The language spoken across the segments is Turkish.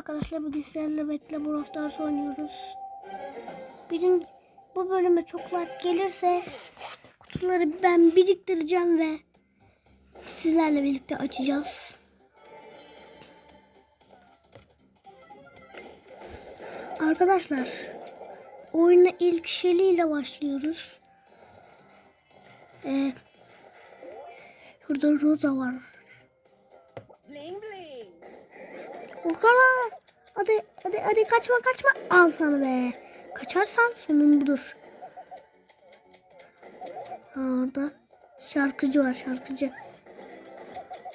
arkadaşlar bugün sizlerle bekle Brawl oynuyoruz. Birin, bu bölüme çok like gelirse kutuları ben biriktireceğim ve sizlerle birlikte açacağız. Arkadaşlar oyuna ilk Shelly ile başlıyoruz. Ee, şurada Rosa var. Bling bling. Oha! Hadi hadi hadi kaçma kaçma. Al sana be. Kaçarsan sonun budur. Orada şarkıcı var şarkıcı.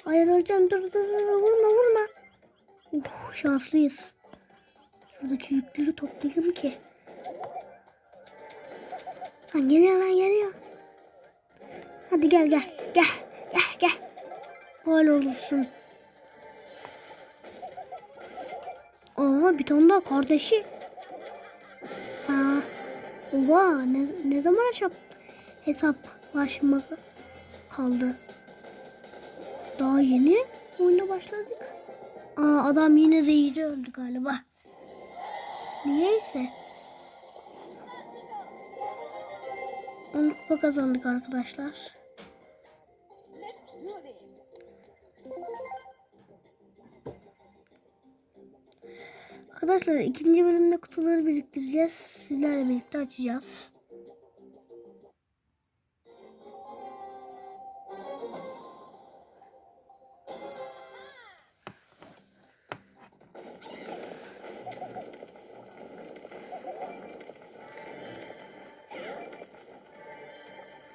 Hayır öleceğim dur dur dur vurma vurma. Uh, şanslıyız. Şuradaki yükleri toplayalım ki. Lan geliyor lan geliyor. Hadi gel gel gel gel gel. Böyle olursun. Aa bir tane daha kardeşi. Ha. Oha ne, ne zaman hesap, hesaplaşma kaldı? Daha yeni oyuna başladık. Aa adam yine zehiri öldü galiba. Niyeyse. On kupa kazandık arkadaşlar. Arkadaşlar ikinci bölümde kutuları biriktireceğiz. Sizlerle birlikte açacağız.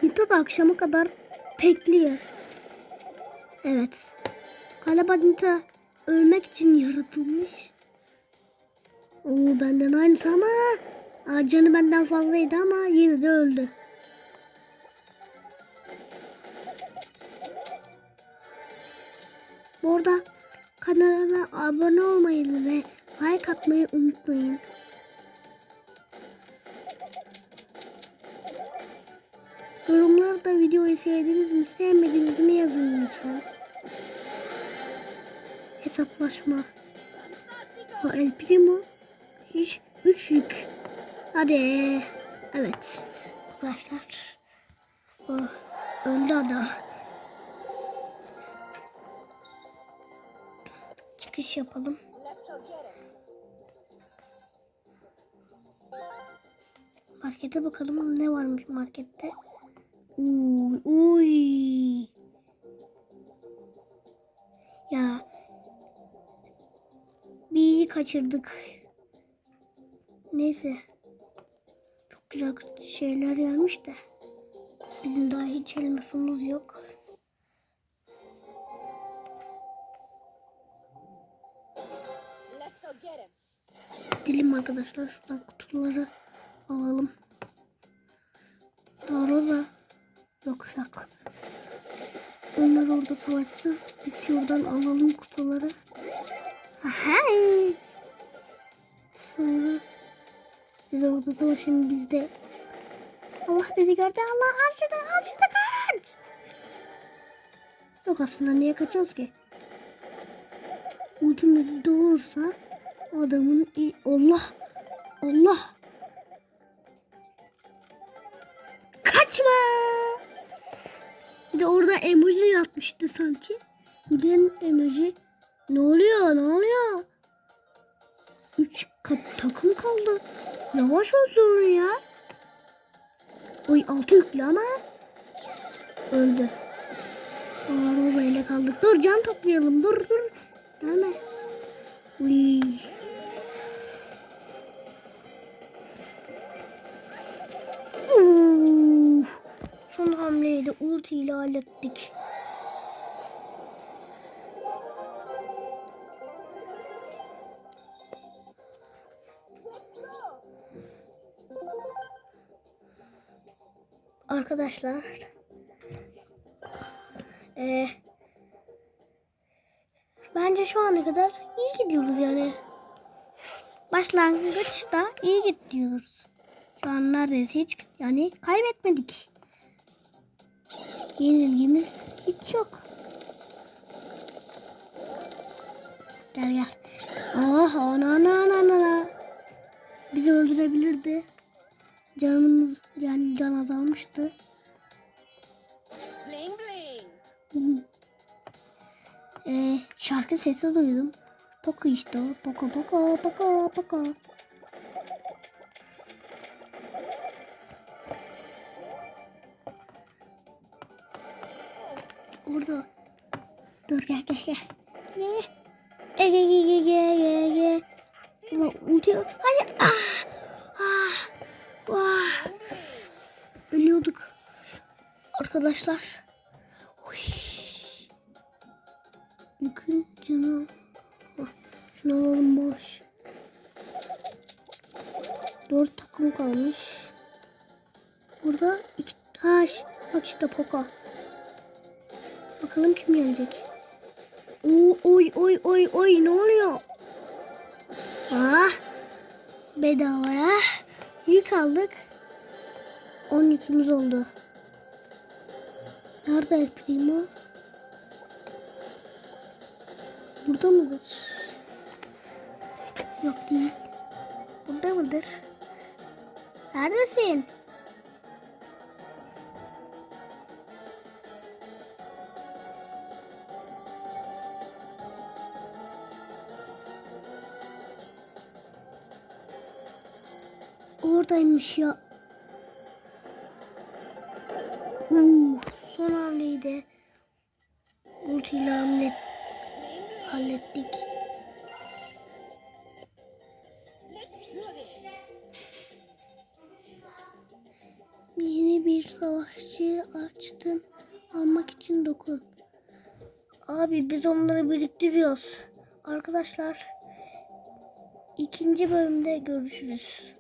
Nita da akşama kadar bekliyor. Evet. Galiba Nita ölmek için yaratılmış. Oo benden aynısı ama Aa, canı benden fazlaydı ama yine de öldü. Bu arada kanala abone olmayı ve like atmayı unutmayın. Yorumlarda videoyu sevdiniz mi sevmediniz mi yazın lütfen. Hesaplaşma. O El Primo. Üç, üç yük. Hadi. Evet. Arkadaşlar. O, öldü adam. Çıkış yapalım. Markete bakalım ne varmış markette. Uy. Ya. Bir kaçırdık. Neyse. Çok güzel şeyler gelmiş de. Bizim daha hiç elmasımız yok. Gidelim arkadaşlar şuradan kutuları alalım. Daha Roza. Yok yok. Onlar orada savaşsın. Biz şuradan alalım kutuları. Hay. Sonra biz orada savaşın biz de. Allah bizi gördü. Allah al şunu al şunu kaç. Yok aslında niye kaçıyoruz ki? Ultimiz doğursa adamın Allah Allah kaçma bir de orada emoji yapmıştı sanki Giden emoji ne oluyor ne oluyor üç kat takım kaldı yavaş olsun ya? Oy altı yüklü ama. Öldü. İle kaldık. Dur can toplayalım. Dur dur. Gelme. Uy. Uf. Son hamleyi de ulti ile hallettik. Arkadaşlar. Ee, bence şu ana kadar iyi gidiyoruz yani. Başlangıçta iyi gidiyoruz. Şu an neredeyse hiç yani kaybetmedik. Yenilgimiz hiç yok. Gel gel. Ah ana ana ana ana. Bizi öldürebilirdi. Canımız yani can azalmıştı. Bling bling. Ee, şarkı sesi duydum. Poco işte o. Poco poco poco poco. Orada. Dur gel gel gel. Gel. Gel gel gel gel gel. Ulan ulti. Hayır. Ah. Ah. Vah. Ölüyorduk. Arkadaşlar. Uy. Canı. Şunu alalım boş. Dört takım kalmış. Burada iki taş. Bak işte Poco. Bakalım kim gelecek. Oo, oy oy oy oy ne oluyor? Ah bedavaya yük aldık. 10 yükümüz oldu. Nerede El Primo? Burada mıdır? Yok değil. Burada mıdır? Neredesin? Oradaymış ya. Uh, son hamleydi. Ultiyle hamle hallettik. Yeni bir savaşçı açtım. Almak için dokun. Abi biz onları biriktiriyoruz. Arkadaşlar ikinci bölümde görüşürüz.